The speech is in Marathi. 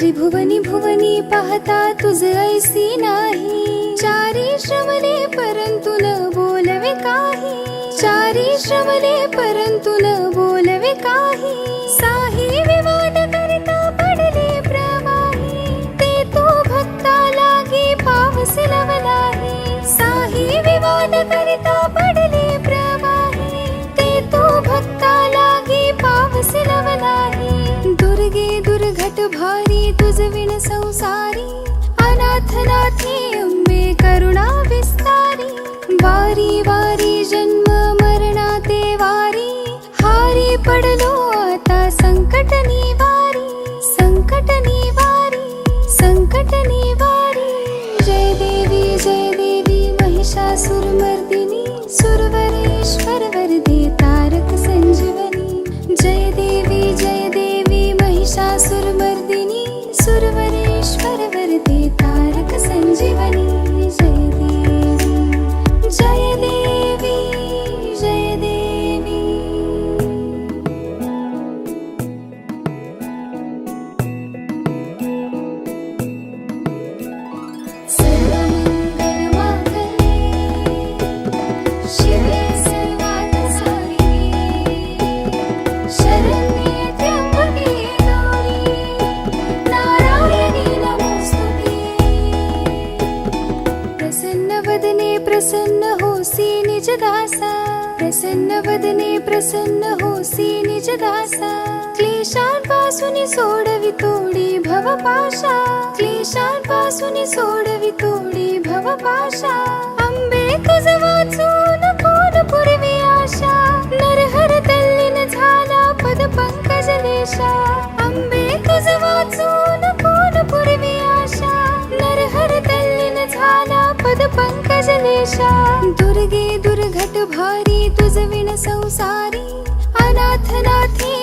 त्रिभुवनी भुवनी पाहता तुझ ऐसी नाही. चारी श्रमले परंतु न बोलवे काही. चारी श्रमले परंतु न संसारी अनाथ नाथी अंबे करुणा वदने प्रसन्न होसी निज दासा प्रसन्न वदने प्रसन्न होसी निज दासा क्लेशांपासून सोडवी तोडी भवपाशा। क्लेशांपासून सोडवी तोडी भवपाशा। अंबे तुझ वाचू आशा दुर्गे दुर्घट भारी तुझविण संसारी अनाथनाथी